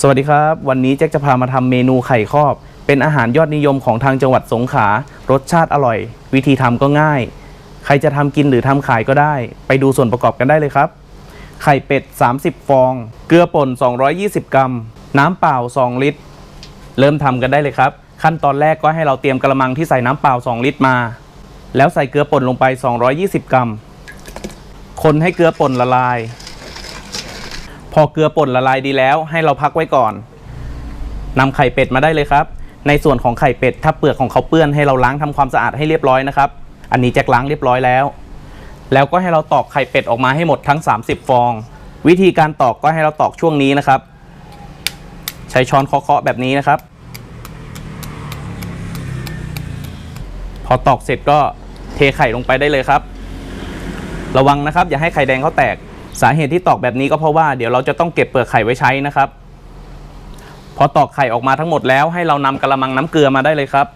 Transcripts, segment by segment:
สวัสดีครับ วันนี้แจ็คจะพามาทำเมนูไข่ครอบ เป็นอาหารยอดนิยมของทางจังหวัดสงขลารสชาติอร่อย วิธีทำก็ง่าย ใครจะทำกินหรือทำขายก็ได้ ไปดูส่วนประกอบกันได้เลยครับ ไข่เป็ด 30 ฟอง เกลือป่น 220 กรัม น้ำเปล่า 2 ลิตร เริ่มทำกันได้เลยครับ ขั้นตอนแรกก็ให้เราเตรียมกระมังที่ใส่น้ำเปล่า 2 ลิตรมา แล้วใส่เกลือป่นลงไป 220 กรัม คนให้เกลือป่นละลาย พอเกลือป่นละลายดีแล้ว ให้เราพักไว้ก่อนนำไข่เป็ดมาได้เลยครับ ในส่วนของไข่เป็ดถ้าเปลือกของเขาเปื้อนให้เราล้างทำความสะอาดให้เรียบร้อยนะครับ อันนี้แจ็คล้างเรียบร้อยแล้ว แล้วก็ให้เราตอกไข่เป็ดออกมาให้หมดทั้ง 30 ฟอง วิธีการตอกก็ให้เราตอกช่วงนี้นะครับ ใช้ช้อนเคาะๆแบบนี้นะครับ พอตอกเสร็จก็เทไข่ลงไปได้เลยครับ ระวังนะครับ อย่าให้ไข่แดงเขาแตก สาเหตุที่ตอกแบบนี้ก็เพราะว่าเดี๋ยวเราจะต้องเก็บเปลือกไข่ไว้ใช้นะครับ พอตอกไข่ออกมาทั้งหมดแล้วให้เรานำกระมังน้ำเกลือมาได้เลยครับ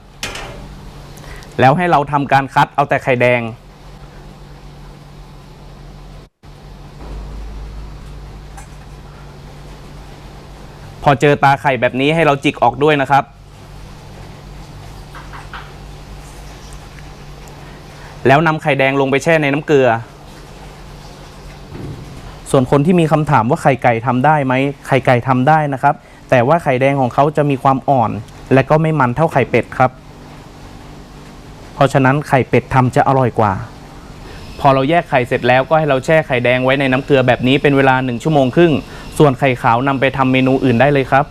แล้วให้เราทำการคัดเอาแต่ไข่แดง พอเจอตาไข่แบบนี้ให้เราจิกออกด้วยนะครับ แล้วนำไข่แดงลงไปแช่ในน้ำเกลือ ส่วนคนที่มีคำถามว่าไข่ไก่ทำได้ไหมไข่ไก่ทำได้นะครับ แต่ว่าไข่แดงของเขาจะมีความอ่อน และก็ไม่มันเท่าไข่เป็ดครับ เพราะฉะนั้นไข่เป็ดทำจะอร่อยกว่า พอเราแยกไข่เสร็จแล้วก็ให้เราแช่ไข่แดงไว้ในน้ำเกลือแบบนี้เป็นเวลา 1 ชั่วโมงครึ่ง ส่วนไข่ขาวนำไปทำเมนูอื่นได้เลยครับ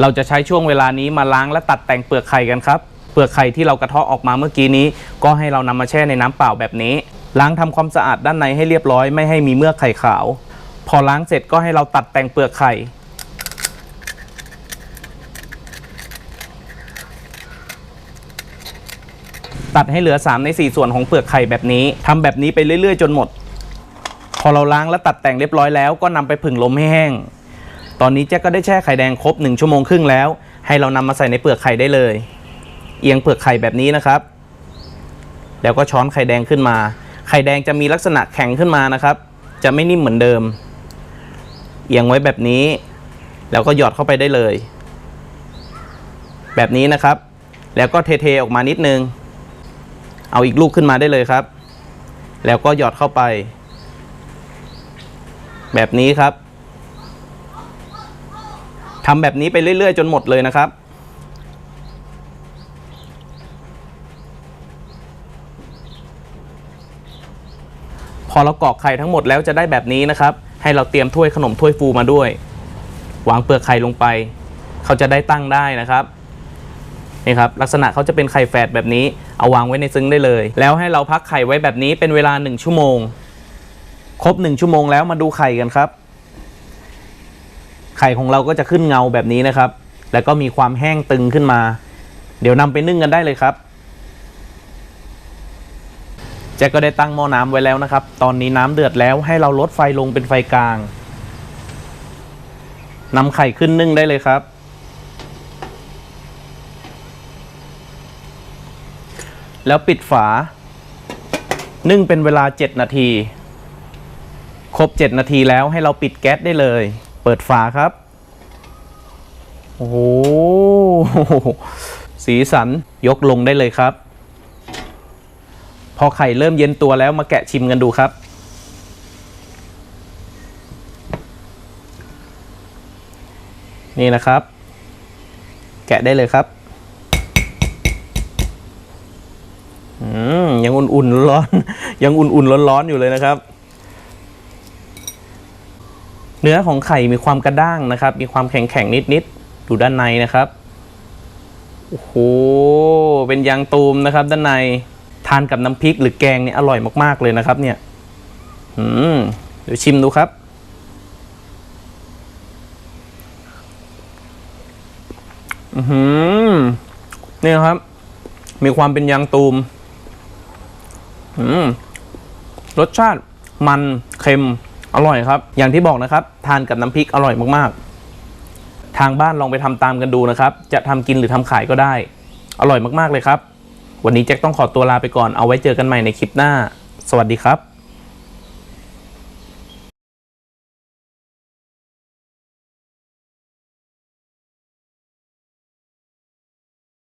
เราจะใช้ช่วงเวลานี้มาล้างและตัดแต่งเปลือกไข่กันครับเปลือกไข่ที่เรากระเทาะออกมาเมื่อกี้นี้ ก็ให้เรานำมาแช่ในน้ำเปล่าแบบนี้ ล้างทำความสะอาดด้านในให้เรียบร้อยไม่ให้มีเมือกไข่ขาว พอล้างเสร็จก็ให้เราตัดแต่งเปลือกไข่ ตัดให้เหลือ 3 ใน 4 ส่วนของเปลือกไข่แบบนี้ทำแบบนี้ไปเรื่อยๆ จนหมด พอเราล้างและตัดแต่งเรียบร้อยแล้วก็นำไปผึ่งลมให้แห้ง ตอนนี้แจ็คก็ได้แช่ไข่แดงครบ 1 ชั่วโมงครึ่งแล้ว ให้เรานำมาใส่ในเปลือกไข่ได้เลย เอียงเปลือกไข่แบบนี้นะครับ แล้วก็ช้อนไข่แดงขึ้นมา ข่แดงจะมีลักษณะแข็งขึ้นมานะครับ จะไม่นิ่มเหมือนเดิม เอียงไว้แบบนี้ แล้วก็หยอดเข้าไปได้เลย แบบนี้นะครับ แล้วก็เทๆออกมานิดนึง เอาอีกลูกขึ้นมาได้เลยครับ แล้วก็หยอดเข้าไป แบบนี้ครับทำแบบนี้ไปเรื่อย ๆ จนหมดเลยนะครับ อเรากรอกไข่ทั้งหมดแล้วจะได้แบบนี้นะครับ ให้เราเตรียมถ้วยขนมถ้วยฟูมาด้วย วางเปลือกไข่ลงไป เขาจะได้ตั้งได้นะครับนี่ครับลักษณะเขาจะเป็นไข่แฝดแบบนี้เอาวางไว้ในซึ้งได้เลย แล้วให้เราพักไข่ไว้แบบนี้เป็นเวลา 1 ชั่วโมง ครบ 1 ชั่วโมงแล้วมาดูไข่กันครับ ไข่ของเราก็จะขึ้นเงาแบบนี้นะครับ แล้วก็มีความแห้งตึงขึ้นมา เดี๋ยวนำไปนึ่งกันได้เลยครับ แจ็คก็ได้ตั้งหม้อน้ำไว้แล้วนะครับ ตอนนี้น้ำเดือดแล้วให้เราลดไฟลงเป็นไฟกลางนำไข่ขึ้นนึ่งได้เลยครับ แล้วปิดฝา นึ่งเป็นเวลา 7 นาที ครบ 7 นาทีแล้วให้เราปิดแก๊สได้เลย เปิดฝาครับ โอ้โห สีสันยกลงได้เลยครับ พอไข่เริ่มเย็นตัวแล้วมาแกะชิมกันดูครับ นี่นะครับ แกะได้เลยครับอืมยังอุ่นๆร้อนยังอุ่นๆร้อนๆอยู่เลยนะครับ เนื้อของไข่มีความกระด้างนะครับ มีความแข็งๆนิดๆดูด้านในนะครับโอ้โหเป็นยางตูมนะครับ ด้านใน ทานกับน้ำพริกหรือแกงเนี่ยอร่อยมากๆเลยนะครับ เนี่ยอืมเดี๋ยวชิมดูครับ อือหือนี่ครับ มีความเป็นยางตูม อืมรสชาติมันเค็มอร่อยครับ อย่างที่บอกนะครับ ทานกับน้ำพริกอร่อยมากๆ ทางบ้านลองไปทำตามกันดูนะครับ จะทำกินหรือทำขายก็ได้ อร่อยมากๆเลยครับ วันนี้แจ็คต้องขอตัวลาไปก่อนเอาไว้เจอกันใหม่ในคลิปหน้า สวัสดีครับ